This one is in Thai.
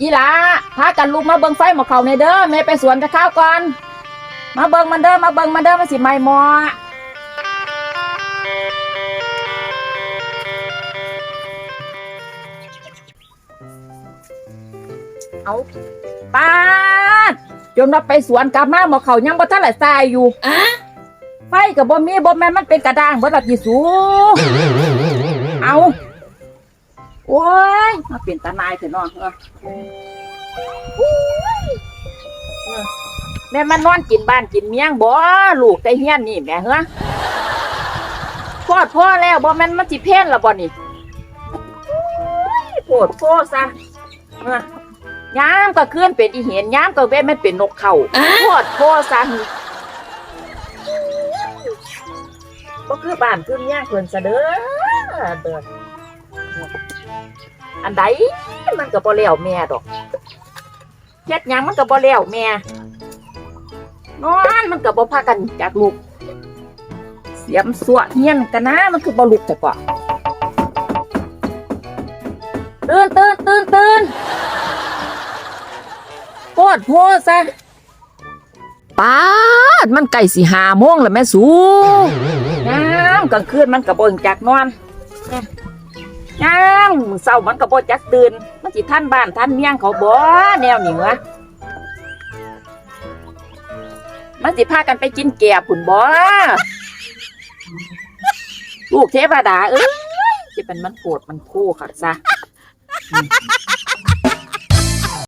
อีหลาพากันลุกมาเบิ่งไฟหมอเขาในเด้อแม่ไปสวนจะข้าวก่อน มาเบิ่งมันเด้อมาเบิ่งมันเด้อมันสิไหม้หมอเอาป้าดจนว่าไปสวนกลับมาหมอเขายังบ่ทันละทรายอยู่อะไฟกับบ่มีบ่แม่นมันเป็นกระด้างเบิดละกี่สูเอา โอ้ย มาเป็นตาหนายเถอะเน้องเออเออแม่มันนอนกินบ้านกินเมียงบ่ลูกแต่เฮียนนี่แหม่เฮ้อพอดพ่อแล้วบ่แม่นมันสิเพ่นละบ่นี่โพดโพซะเออยามก็คืนเป็นอีเห็นยามก็เว้นมันเป็นนกเขาโพดโพซะก็คือบ้านคือเมียงเพิ่นซะเด้อเด้อ อันใดมันก็บ่แล้วแม่ดอกเฮ็ดหยังมันก็บ่แล้วแม่นอนมันก็บ่พากันจากลูก เสียมสัวเฮียนกันนะมันคือบ่ลุกแต่ก่อตื่นตื่นตื่นตื่นโพดโพดซะป้าดมันใกล้สิหาโมงแล้วแม่สูยามกลางคืนมันกระบนจากนอน ยางเศร้ามันกระบนจากตื่นมันสิท่านบ้านท่านเมียงเขาบ่แนวนี่วะมันสิพากันไปกินแก่ผุนบ่ลูกเทพดาเอ้ยจะเป็นมันโกรธมันโพค่ะซะ